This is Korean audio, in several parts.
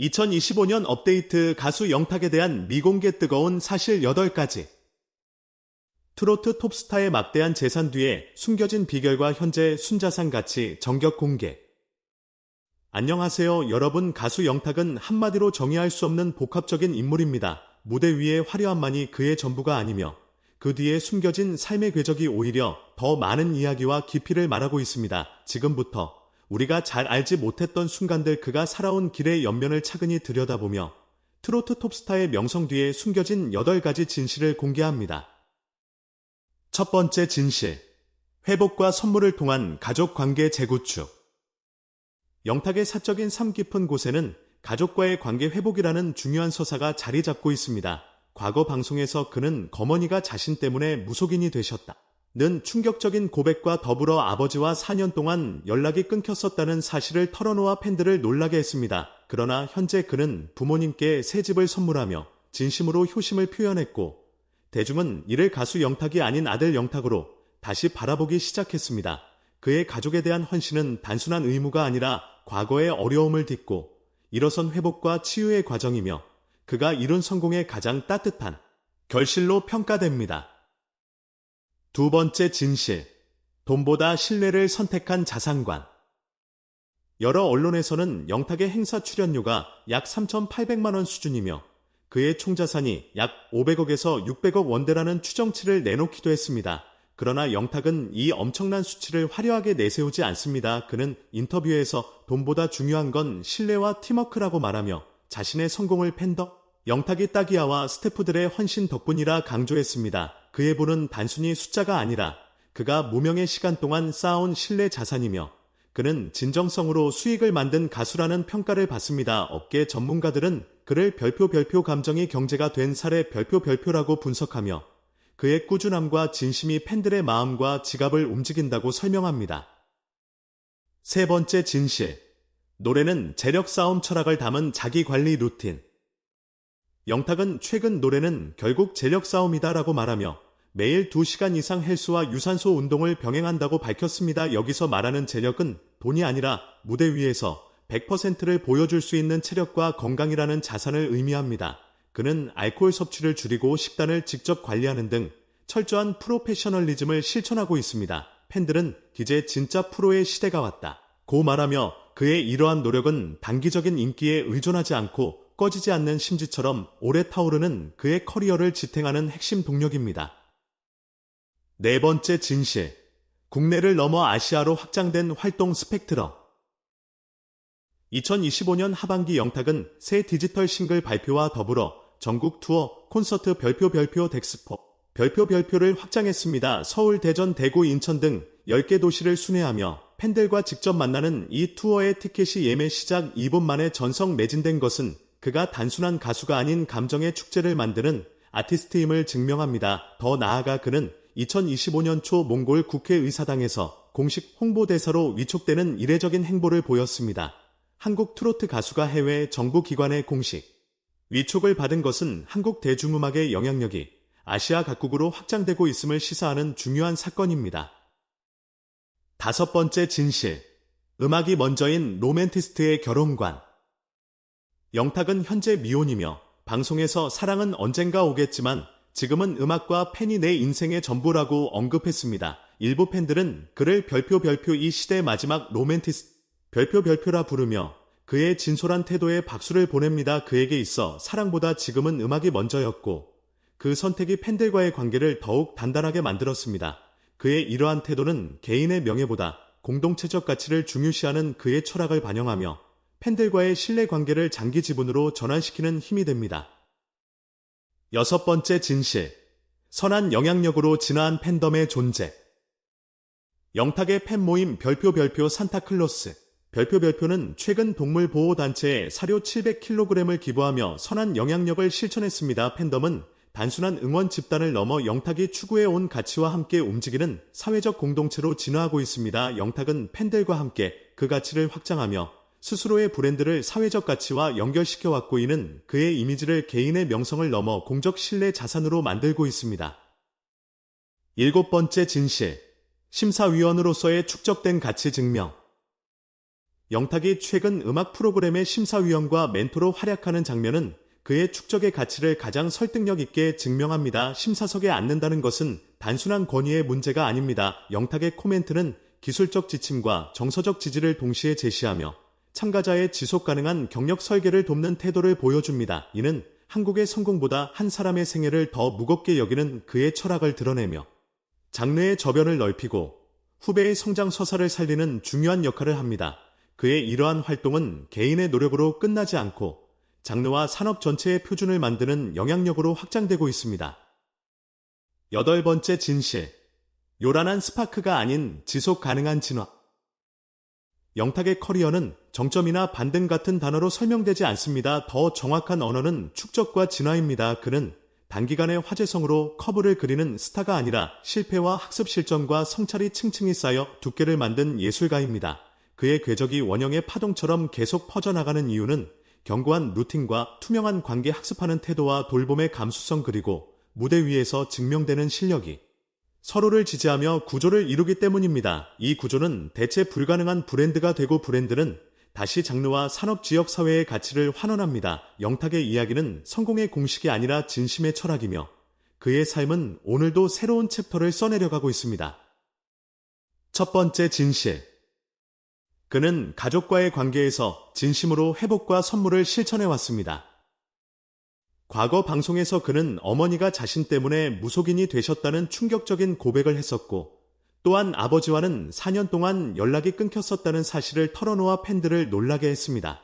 2025년 업데이트 가수 영탁에 대한 미공개 뜨거운 사실 8가지. 트로트 톱스타의 막대한 재산 뒤에 숨겨진 비결과 현재 순자산 가치 정격 공개. 안녕하세요 여러분 가수 영탁은 한마디로 정의할 수 없는 복합적인 인물입니다. 무대 위의 화려함만이 그의 전부가 아니며 그 뒤에 숨겨진 삶의 궤적이 오히려 더 많은 이야기와 깊이를 말하고 있습니다. 지금부터 우리가 잘 알지 못했던 순간들 그가 살아온 길의 연면을 차근히 들여다보며 트로트 톱스타의 명성 뒤에 숨겨진 8가지 진실을 공개합니다. 첫 번째 진실. 회복과 선물을 통한 가족 관계 재구축. 영탁의 사적인 삶 깊은 곳에는 가족과의 관계 회복이라는 중요한 서사가 자리 잡고 있습니다. 과거 방송에서 그는 거머니가 자신 때문에 무속인이 되셨다. 는 충격적인 고백과 더불어 아버지와 4년 동안 연락이 끊겼었다는 사실을 털어놓아 팬들을 놀라게 했습니다. 그러나 현재 그는 부모님께 새 집을 선물하며 진심으로 효심을 표현했고 대중은 이를 가수 영탁이 아닌 아들 영탁으로 다시 바라보기 시작했습니다. 그의 가족에 대한 헌신은 단순한 의무가 아니라 과거의 어려움을 딛고 일어선 회복과 치유의 과정이며 그가 이룬 성공의 가장 따뜻한 결실로 평가됩니다. 두 번째 진실. 돈보다 신뢰를 선택한 자산관. 여러 언론에서는 영탁의 행사 출연료가 약 3,800만 원 수준이며 그의 총자산이 약 500억에서 600억 원대라는 추정치를 내놓기도 했습니다. 그러나 영탁은 이 엄청난 수치를 화려하게 내세우지 않습니다. 그는 인터뷰에서 돈보다 중요한 건 신뢰와 팀워크라고 말하며 자신의 성공을 팬더 영탁이 따기야와 스태프들의 헌신 덕분이라 강조했습니다. 그의 부는 단순히 숫자가 아니라 그가 무명의 시간 동안 쌓아온 신뢰 자산이며 그는 진정성으로 수익을 만든 가수라는 평가를 받습니다. 업계 전문가들은 그를 별표 별표 감정이 경제가 된 사례 별표 별표라고 분석하며 그의 꾸준함과 진심이 팬들의 마음과 지갑을 움직인다고 설명합니다. 세 번째 진실. 노래는 재력 싸움 철학을 담은 자기 관리 루틴. 영탁은 최근 노래는 결국 재력 싸움이다라고 말하며 매일 2시간 이상 헬스와 유산소 운동을 병행한다고 밝혔습니다. 여기서 말하는 재력은 돈이 아니라 무대 위에서 100%를 보여줄 수 있는 체력과 건강이라는 자산을 의미합니다. 그는 알코올 섭취를 줄이고 식단을 직접 관리하는 등 철저한 프로페셔널리즘을 실천하고 있습니다. 팬들은 이제 진짜 프로의 시대가 왔다. 고 말하며 그의 이러한 노력은 단기적인 인기에 의존하지 않고 꺼지지 않는 심지처럼 오래 타오르는 그의 커리어를 지탱하는 핵심 동력입니다. 네 번째 진실. 국내를 넘어 아시아로 확장된 활동 스펙트럼. 2025년 하반기 영탁은 새 디지털 싱글 발표와 더불어 전국 투어, 콘서트 별표 별표 덱스포, 별표 별표를 확장했습니다. 서울, 대전, 대구, 인천 등 10개 도시를 순회하며 팬들과 직접 만나는 이 투어의 티켓이 예매 시작 2분 만에 전성 매진된 것은 그가 단순한 가수가 아닌 감정의 축제를 만드는 아티스트임을 증명합니다. 더 나아가 그는 2025년 초 몽골 국회의사당에서 공식 홍보대사로 위촉되는 이례적인 행보를 보였습니다. 한국 트로트 가수가 해외 정부 기관의 공식 위촉을 받은 것은 한국 대중음악의 영향력이 아시아 각국으로 확장되고 있음을 시사하는 중요한 사건입니다. 다섯 번째 진실. 음악이 먼저인 로맨티스트의 결혼관. 영탁은 현재 미혼이며 방송에서 사랑은 언젠가 오겠지만 지금은 음악과 팬이 내 인생의 전부라고 언급했습니다. 일부 팬들은 그를 별표 별표 이 시대의 마지막 로맨티스트 별표 별표라 부르며 그의 진솔한 태도에 박수를 보냅니다. 그에게 있어 사랑보다 지금은 음악이 먼저였고 그 선택이 팬들과의 관계를 더욱 단단하게 만들었습니다. 그의 이러한 태도는 개인의 명예보다 공동체적 가치를 중요시하는 그의 철학을 반영하며 팬들과의 신뢰 관계를 장기 지분으로 전환시키는 힘이 됩니다. 여섯 번째 진실. 선한 영향력으로 진화한 팬덤의 존재. 영탁의 팬 모임 별표 별표 산타클로스. 별표 별표는 최근 동물보호단체에 사료 700kg을 기부하며 선한 영향력을 실천했습니다. 팬덤은 단순한 응원 집단을 넘어 영탁이 추구해온 가치와 함께 움직이는 사회적 공동체로 진화하고 있습니다. 영탁은 팬들과 함께 그 가치를 확장하며 스스로의 브랜드를 사회적 가치와 연결시켜 왔고 이는 그의 이미지를 개인의 명성을 넘어 공적 신뢰 자산으로 만들고 있습니다. 일곱 번째 진실. 심사위원으로서의 축적된 가치 증명. 영탁이 최근 음악 프로그램의 심사위원과 멘토로 활약하는 장면은 그의 축적의 가치를 가장 설득력 있게 증명합니다. 심사석에 앉는다는 것은 단순한 권위의 문제가 아닙니다. 영탁의 코멘트는 기술적 지침과 정서적 지지를 동시에 제시하며 참가자의 지속 가능한 경력 설계를 돕는 태도를 보여줍니다. 이는 한국의 성공보다 한 사람의 생애를 더 무겁게 여기는 그의 철학을 드러내며 장르의 저변을 넓히고 후배의 성장 서사를 살리는 중요한 역할을 합니다. 그의 이러한 활동은 개인의 노력으로 끝나지 않고 장르와 산업 전체의 표준을 만드는 영향력으로 확장되고 있습니다. 여덟 번째 진실. 요란한 스파크가 아닌 지속 가능한 진화. 영탁의 커리어는 정점이나 반등 같은 단어로 설명되지 않습니다. 더 정확한 언어는 축적과 진화입니다. 그는 단기간의 화제성으로 커브를 그리는 스타가 아니라 실패와 학습 실전과 성찰이 층층이 쌓여 두께를 만든 예술가입니다. 그의 궤적이 원형의 파동처럼 계속 퍼져나가는 이유는 견고한 루틴과 투명한 관계 학습하는 태도와 돌봄의 감수성 그리고 무대 위에서 증명되는 실력이 서로를 지지하며 구조를 이루기 때문입니다. 이 구조는 대체 불가능한 브랜드가 되고 브랜드는 다시 장르와 산업 지역 사회의 가치를 환원합니다. 영탁의 이야기는 성공의 공식이 아니라 진심의 철학이며 그의 삶은 오늘도 새로운 챕터를 써내려가고 있습니다. 첫 번째 진실. 그는 가족과의 관계에서 진심으로 회복과 선물을 실천해 왔습니다. 과거 방송에서 그는 어머니가 자신 때문에 무속인이 되셨다는 충격적인 고백을 했었고, 또한 아버지와는 4년 동안 연락이 끊겼었다는 사실을 털어놓아 팬들을 놀라게 했습니다.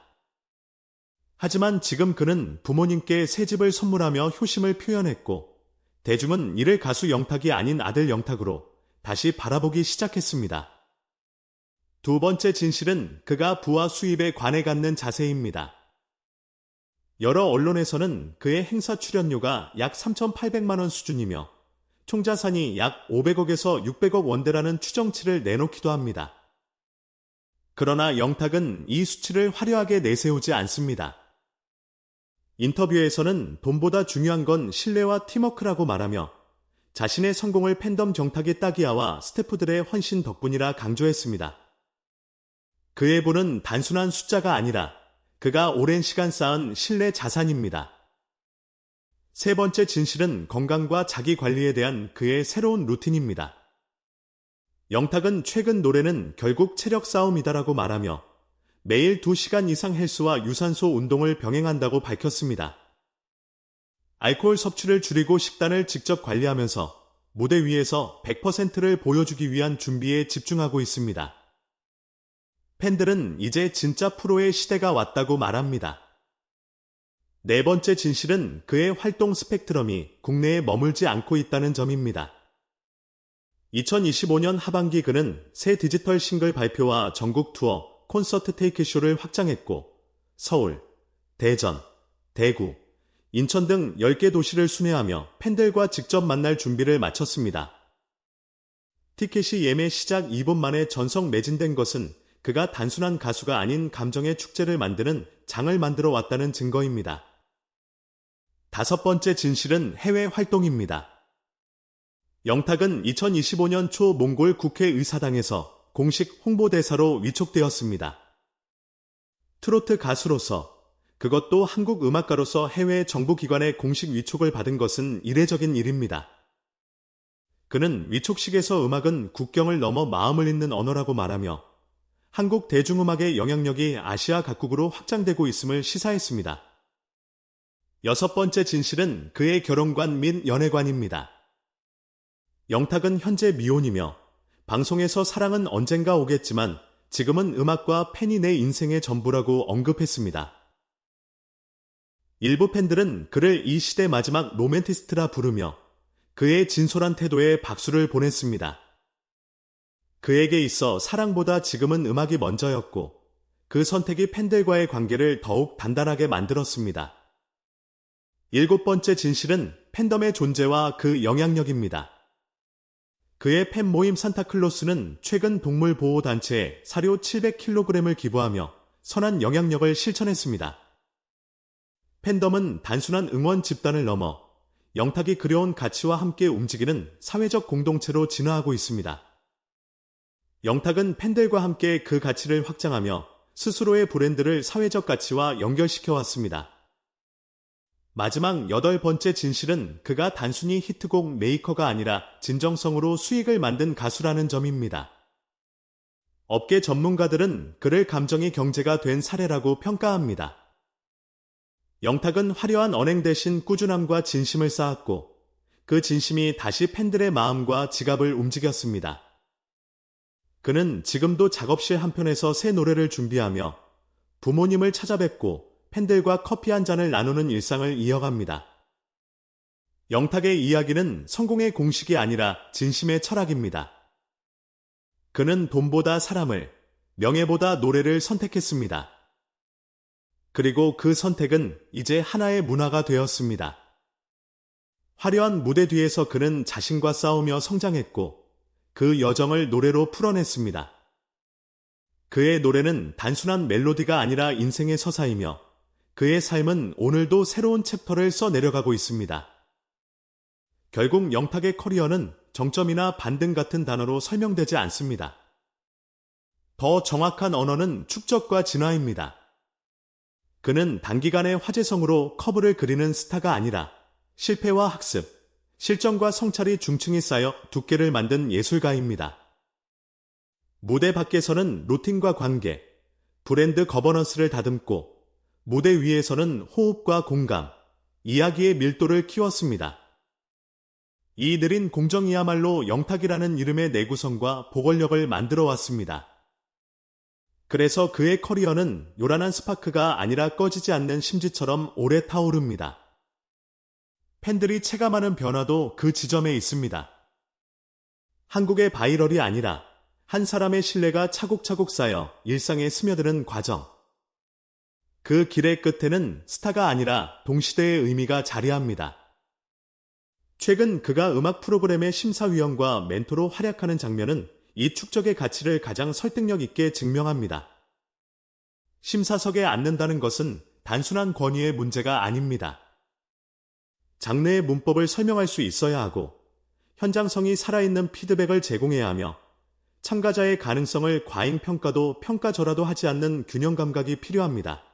하지만 지금 그는 부모님께 새 집을 선물하며 효심을 표현했고, 대중은 이를 가수 영탁이 아닌 아들 영탁으로 다시 바라보기 시작했습니다. 두 번째 진실은 그가 부와 수입에 관해 갖는 자세입니다. 여러 언론에서는 그의 행사 출연료가 약 3,800만 원 수준이며 총자산이 약 500억에서 600억 원대라는 추정치를 내놓기도 합니다. 그러나 영탁은 이 수치를 화려하게 내세우지 않습니다. 인터뷰에서는 돈보다 중요한 건 신뢰와 팀워크라고 말하며 자신의 성공을 팬덤 정탁의 따기야와 스태프들의 헌신 덕분이라 강조했습니다. 그의 부는 단순한 숫자가 아니라 그가 오랜 시간 쌓은 신뢰 자산입니다. 세 번째 진실은 건강과 자기 관리에 대한 그의 새로운 루틴입니다. 영탁은 최근 노래는 결국 체력 싸움이다라고 말하며 매일 2시간 이상 헬스와 유산소 운동을 병행한다고 밝혔습니다. 알코올 섭취를 줄이고 식단을 직접 관리하면서 무대 위에서 100%를 보여주기 위한 준비에 집중하고 있습니다. 팬들은 이제 진짜 프로의 시대가 왔다고 말합니다. 네 번째 진실은 그의 활동 스펙트럼이 국내에 머물지 않고 있다는 점입니다. 2025년 하반기 그는 새 디지털 싱글 발표와 전국 투어, 콘서트 테이크쇼를 확장했고 서울, 대전, 대구, 인천 등 10개 도시를 순회하며 팬들과 직접 만날 준비를 마쳤습니다. 티켓이 예매 시작 2분 만에 전성 매진된 것은 그가 단순한 가수가 아닌 감정의 축제를 만드는 장을 만들어 왔다는 증거입니다. 다섯 번째 진실은 해외 활동입니다. 영탁은 2025년 초 몽골 국회의사당에서 공식 홍보대사로 위촉되었습니다. 트로트 가수로서 그것도 한국 음악가로서 해외 정부기관의 공식 위촉을 받은 것은 이례적인 일입니다. 그는 위촉식에서 음악은 국경을 넘어 마음을 잇는 언어라고 말하며 한국 대중음악의 영향력이 아시아 각국으로 확장되고 있음을 시사했습니다. 여섯 번째 진실은 그의 결혼관 및 연애관입니다. 영탁은 현재 미혼이며 방송에서 사랑은 언젠가 오겠지만 지금은 음악과 팬이 내 인생의 전부라고 언급했습니다. 일부 팬들은 그를 이 시대 마지막 로맨티스트라 부르며 그의 진솔한 태도에 박수를 보냈습니다. 그에게 있어 사랑보다 지금은 음악이 먼저였고 그 선택이 팬들과의 관계를 더욱 단단하게 만들었습니다. 일곱 번째 진실은 팬덤의 존재와 그 영향력입니다. 그의 팬 모임 산타클로스는 최근 동물보호단체에 사료 700kg을 기부하며 선한 영향력을 실천했습니다. 팬덤은 단순한 응원 집단을 넘어 영탁이 그려온 가치와 함께 움직이는 사회적 공동체로 진화하고 있습니다. 영탁은 팬들과 함께 그 가치를 확장하며 스스로의 브랜드를 사회적 가치와 연결시켜 왔습니다. 마지막 여덟 번째 진실은 그가 단순히 히트곡 메이커가 아니라 진정성으로 수익을 만든 가수라는 점입니다. 업계 전문가들은 그를 감정의 경제가 된 사례라고 평가합니다. 영탁은 화려한 언행 대신 꾸준함과 진심을 쌓았고 그 진심이 다시 팬들의 마음과 지갑을 움직였습니다. 그는 지금도 작업실 한편에서 새 노래를 준비하며 부모님을 찾아뵙고 팬들과 커피 한 잔을 나누는 일상을 이어갑니다. 영탁의 이야기는 성공의 공식이 아니라 진심의 철학입니다. 그는 돈보다 사람을, 명예보다 노래를 선택했습니다. 그리고 그 선택은 이제 하나의 문화가 되었습니다. 화려한 무대 뒤에서 그는 자신과 싸우며 성장했고 그 여정을 노래로 풀어냈습니다. 그의 노래는 단순한 멜로디가 아니라 인생의 서사이며 그의 삶은 오늘도 새로운 챕터를 써 내려가고 있습니다. 결국 영탁의 커리어는 정점이나 반등 같은 단어로 설명되지 않습니다. 더 정확한 언어는 축적과 진화입니다. 그는 단기간의 화제성으로 커브를 그리는 스타가 아니라 실패와 학습, 실전과 성찰이 중층이 쌓여 두께를 만든 예술가입니다. 무대 밖에서는 루틴과 관계, 브랜드 거버넌스를 다듬고 무대 위에서는 호흡과 공감, 이야기의 밀도를 키웠습니다. 이 느린 공정이야말로 영탁이라는 이름의 내구성과 보궐력을 만들어 왔습니다. 그래서 그의 커리어는 요란한 스파크가 아니라 꺼지지 않는 심지처럼 오래 타오릅니다. 팬들이 체감하는 변화도 그 지점에 있습니다. 한국의 바이럴이 아니라 한 사람의 신뢰가 차곡차곡 쌓여 일상에 스며드는 과정. 그 길의 끝에는 스타가 아니라 동시대의 의미가 자리합니다. 최근 그가 음악 프로그램의 심사위원과 멘토로 활약하는 장면은 이 축적의 가치를 가장 설득력 있게 증명합니다. 심사석에 앉는다는 것은 단순한 권위의 문제가 아닙니다. 장르의 문법을 설명할 수 있어야 하고 현장성이 살아있는 피드백을 제공해야 하며 참가자의 가능성을 과잉 평가도 평가절하도 하지 않는 균형 감각이 필요합니다.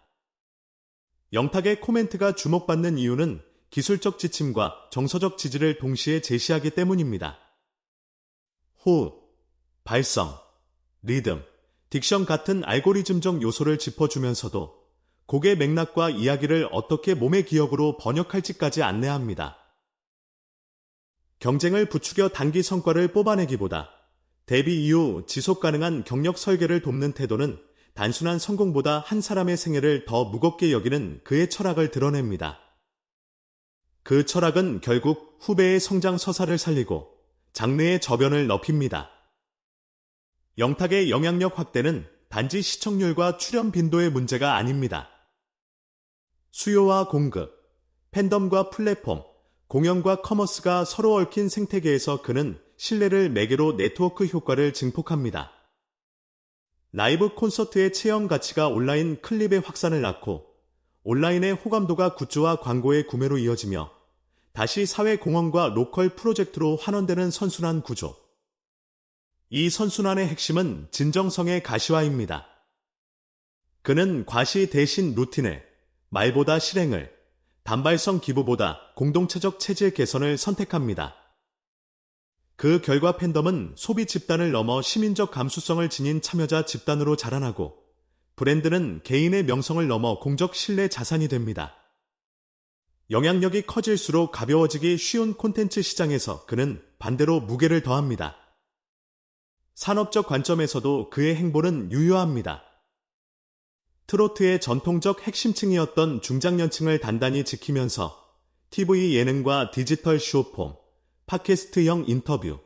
영탁의 코멘트가 주목받는 이유는 기술적 지침과 정서적 지지를 동시에 제시하기 때문입니다. 호흡, 발성, 리듬, 딕션 같은 알고리즘적 요소를 짚어주면서도 곡의 맥락과 이야기를 어떻게 몸의 기억으로 번역할지까지 안내합니다. 경쟁을 부추겨 단기 성과를 뽑아내기보다 데뷔 이후 지속 가능한 경력 설계를 돕는 태도는 단순한 성공보다 한 사람의 생애를 더 무겁게 여기는 그의 철학을 드러냅니다. 그 철학은 결국 후배의 성장 서사를 살리고 장르의 저변을 넓힙니다. 영탁의 영향력 확대는 단지 시청률과 출연 빈도의 문제가 아닙니다. 수요와 공급, 팬덤과 플랫폼, 공연과 커머스가 서로 얽힌 생태계에서 그는 신뢰를 매개로 네트워크 효과를 증폭합니다. 라이브 콘서트의 체험 가치가 온라인 클립의 확산을 낳고 온라인의 호감도가 굿즈와 광고의 구매로 이어지며 다시 사회 공헌과 로컬 프로젝트로 환원되는 선순환 구조. 이 선순환의 핵심은 진정성의 가시화입니다. 그는 과시 대신 루틴을, 말보다 실행을, 단발성 기부보다 공동체적 체질 개선을 선택합니다. 그 결과 팬덤은 소비 집단을 넘어 시민적 감수성을 지닌 참여자 집단으로 자라나고 브랜드는 개인의 명성을 넘어 공적 신뢰 자산이 됩니다. 영향력이 커질수록 가벼워지기 쉬운 콘텐츠 시장에서 그는 반대로 무게를 더합니다. 산업적 관점에서도 그의 행보는 유효합니다. 트로트의 전통적 핵심층이었던 중장년층을 단단히 지키면서 TV 예능과 디지털 쇼폼, 팟캐스트형 인터뷰,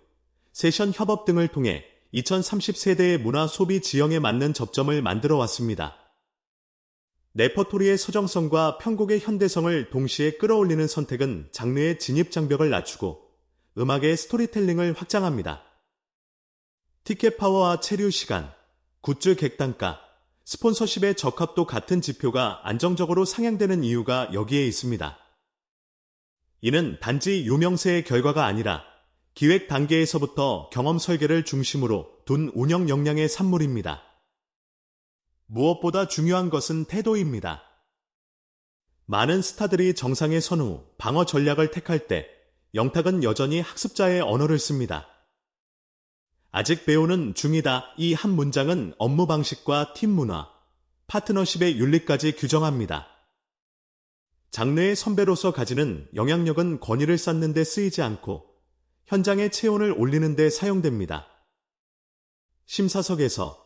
세션 협업 등을 통해 2030세대의 문화 소비 지형에 맞는 접점을 만들어 왔습니다. 레퍼토리의 서정성과 편곡의 현대성을 동시에 끌어올리는 선택은 장르의 진입 장벽을 낮추고 음악의 스토리텔링을 확장합니다. 티켓 파워와 체류 시간, 굿즈 객단가, 스폰서십의 적합도 같은 지표가 안정적으로 상향되는 이유가 여기에 있습니다. 이는 단지 유명세의 결과가 아니라 기획 단계에서부터 경험 설계를 중심으로 둔 운영 역량의 산물입니다. 무엇보다 중요한 것은 태도입니다. 많은 스타들이 정상에 선 후 방어 전략을 택할 때 영탁은 여전히 학습자의 언어를 씁니다. 아직 배우는 중이다 이 한 문장은 업무 방식과 팀 문화, 파트너십의 윤리까지 규정합니다. 장르의 선배로서 가지는 영향력은 권위를 쌓는 데 쓰이지 않고 현장의 체온을 올리는 데 사용됩니다. 심사석에서,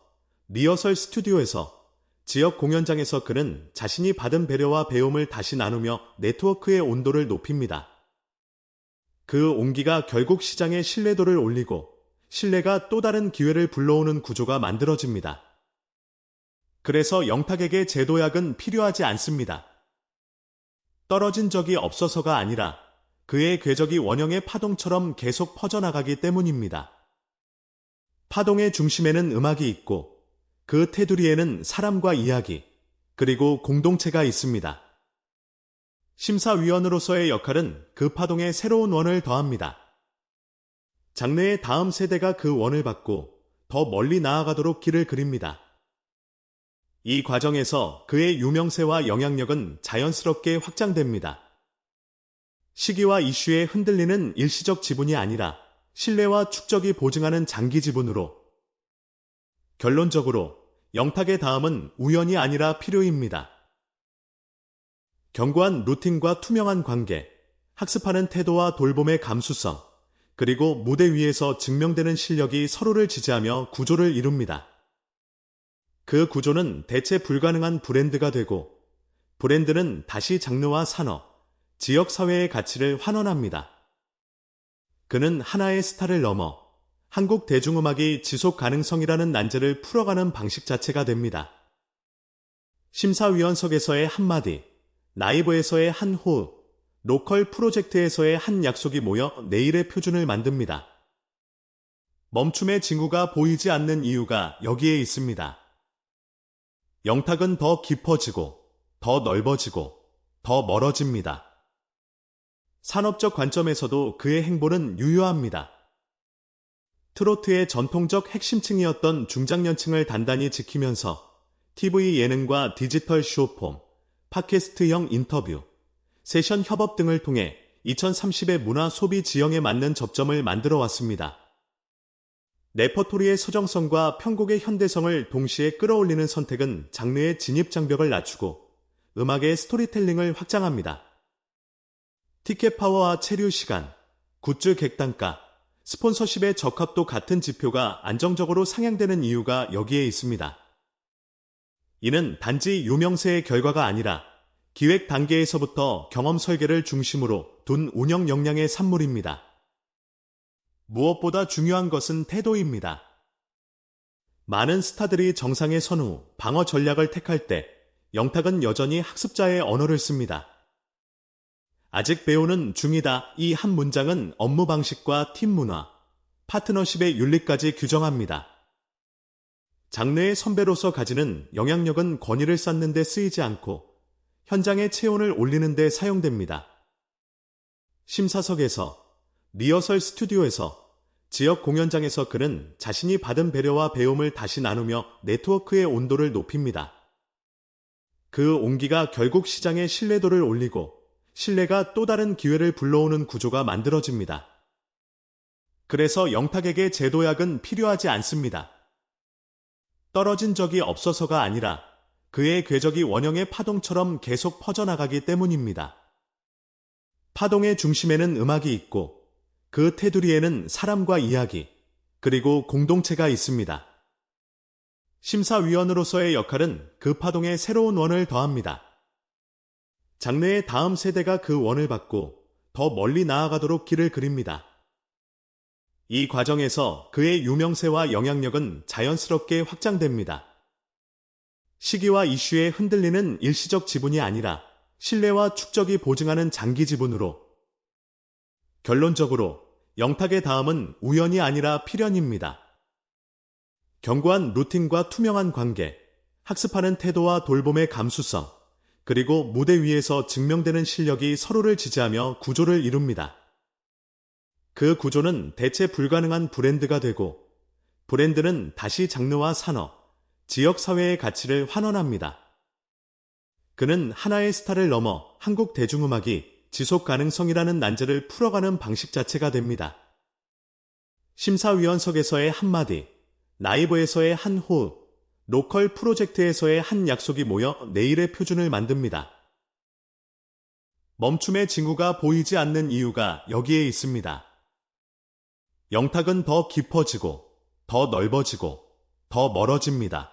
리허설 스튜디오에서, 지역 공연장에서 그는 자신이 받은 배려와 배움을 다시 나누며 네트워크의 온도를 높입니다. 그 온기가 결국 시장의 신뢰도를 올리고 신뢰가 또 다른 기회를 불러오는 구조가 만들어집니다. 그래서 영탁에게 제도약은 필요하지 않습니다. 떨어진 적이 없어서가 아니라 그의 궤적이 원형의 파동처럼 계속 퍼져나가기 때문입니다. 파동의 중심에는 음악이 있고 그 테두리에는 사람과 이야기, 그리고 공동체가 있습니다. 심사위원으로서의 역할은 그 파동에 새로운 원을 더합니다. 장르의 다음 세대가 그 원을 받고 더 멀리 나아가도록 길을 그립니다. 이 과정에서 그의 유명세와 영향력은 자연스럽게 확장됩니다. 시기와 이슈에 흔들리는 일시적 지분이 아니라 신뢰와 축적이 보증하는 장기 지분으로 결론적으로 영탁의 다음은 우연이 아니라 필요입니다. 견고한 루틴과 투명한 관계, 학습하는 태도와 돌봄의 감수성, 그리고 무대 위에서 증명되는 실력이 서로를 지지하며 구조를 이룹니다. 그 구조는 대체 불가능한 브랜드가 되고, 브랜드는 다시 장르와 산업, 지역 사회의 가치를 환원합니다. 그는 하나의 스타를 넘어 한국 대중음악이 지속 가능성이라는 난제를 풀어가는 방식 자체가 됩니다. 심사위원석에서의 한마디, 라이브에서의 한 호흡, 로컬 프로젝트에서의 한 약속이 모여 내일의 표준을 만듭니다. 멈춤의 징후가 보이지 않는 이유가 여기에 있습니다. 영탁은 더 깊어지고, 더 넓어지고, 더 멀어집니다. 산업적 관점에서도 그의 행보는 유효합니다. 트로트의 전통적 핵심층이었던 중장년층을 단단히 지키면서 TV 예능과 디지털 쇼폼, 팟캐스트형 인터뷰, 세션 협업 등을 통해 2030의 문화 소비 지형에 맞는 접점을 만들어 왔습니다. 레퍼토리의 서정성과 편곡의 현대성을 동시에 끌어올리는 선택은 장르의 진입 장벽을 낮추고 음악의 스토리텔링을 확장합니다. 티켓 파워와 체류 시간, 굿즈 객단가, 스폰서십의 적합도 같은 지표가 안정적으로 상향되는 이유가 여기에 있습니다. 이는 단지 유명세의 결과가 아니라 기획 단계에서부터 경험 설계를 중심으로 둔 운영 역량의 산물입니다. 무엇보다 중요한 것은 태도입니다. 많은 스타들이 정상에 선 후 방어 전략을 택할 때 영탁은 여전히 학습자의 언어를 씁니다. 아직 배우는 중이다 이 한 문장은 업무 방식과 팀 문화, 파트너십의 윤리까지 규정합니다. 장르의 선배로서 가지는 영향력은 권위를 쌓는 데 쓰이지 않고 현장의 체온을 올리는 데 사용됩니다. 심사석에서, 리허설 스튜디오에서, 지역 공연장에서 그는 자신이 받은 배려와 배움을 다시 나누며 네트워크의 온도를 높입니다. 그 온기가 결국 시장의 신뢰도를 올리고 신뢰가 또 다른 기회를 불러오는 구조가 만들어집니다. 그래서 영탁에게 제도약은 필요하지 않습니다. 떨어진 적이 없어서가 아니라 그의 궤적이 원형의 파동처럼 계속 퍼져나가기 때문입니다. 파동의 중심에는 음악이 있고 그 테두리에는 사람과 이야기, 그리고 공동체가 있습니다. 심사위원으로서의 역할은 그 파동에 새로운 원을 더합니다. 장르의 다음 세대가 그 원을 받고 더 멀리 나아가도록 길을 그립니다. 이 과정에서 그의 유명세와 영향력은 자연스럽게 확장됩니다. 시기와 이슈에 흔들리는 일시적 지분이 아니라 신뢰와 축적이 보증하는 장기 지분으로 결론적으로 영탁의 다음은 우연이 아니라 필연입니다. 견고한 루틴과 투명한 관계, 학습하는 태도와 돌봄의 감수성, 그리고 무대 위에서 증명되는 실력이 서로를 지지하며 구조를 이룹니다. 그 구조는 대체 불가능한 브랜드가 되고 브랜드는 다시 장르와 산업, 지역 사회의 가치를 환원합니다. 그는 하나의 스타를 넘어 한국 대중음악이 지속 가능성이라는 난제를 풀어가는 방식 자체가 됩니다. 심사위원석에서의 한마디, 라이브에서의 한 호흡, 로컬 프로젝트에서의 한 약속이 모여 내일의 표준을 만듭니다. 멈춤의 징후가 보이지 않는 이유가 여기에 있습니다. 영탁은 더 깊어지고, 더 넓어지고, 더 멀어집니다.